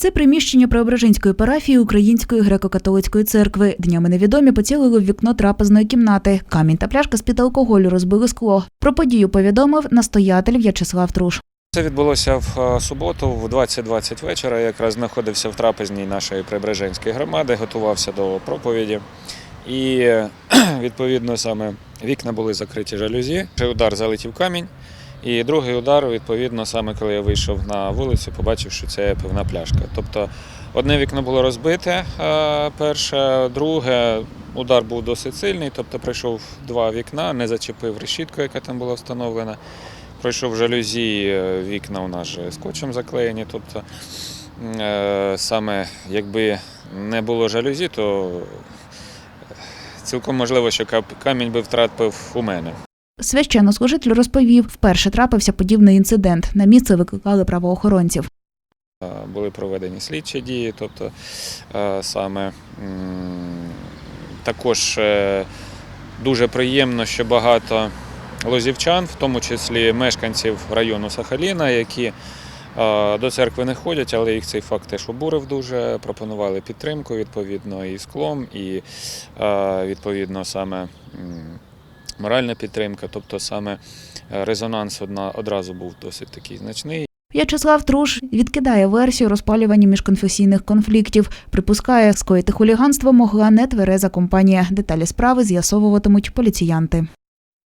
Це приміщення Преображенської парафії Української греко-католицької церкви. Днями невідомі поцілили в вікно трапезної кімнати. Камінь та пляшка з-під алкоголю розбили скло. Про подію повідомив настоятель В'ячеслав Труш. Це відбулося в е, суботу, в 20.20 вечора. Я якраз знаходився в трапезній нашої Преображенської громади, готувався до проповіді. І е, відповідно саме вікна були закриті жалюзі. Удар залетів камінь. І другий удар, відповідно, саме коли я вийшов на вулицю, побачив, що це пивна пляшка. Тобто одне вікно було розбите, е, перше, друге удар був досить сильний, тобто прийшов два вікна, не зачепив решітку, яка там була встановлена. Пройшов жалюзі, е, вікна у нас же скотчем заклеєні. Тобто е, саме якби не було жалюзі, то цілком можливо, що камінь би втратив у мене. Священнослужитель розповів, вперше трапився подібний інцидент. На місце викликали правоохоронців. Були проведені слідчі дії, тобто саме також е, дуже приємно, що багато лозівчан, в тому числі мешканців району Сахаліна, які до церкви не ходять, але їх цей факт теж обурив дуже. Пропонували підтримку відповідно і склом, і відповідно саме моральна підтримка. Тобто саме е, резонанс одна, одразу був досить такий значний. В'ячеслав Труш відкидає версію розпалювання міжконфесійних конфліктів. Припускає, скоїти хуліганство могла нетвереза компанія. Деталі справи з'ясовуватимуть поліціянти.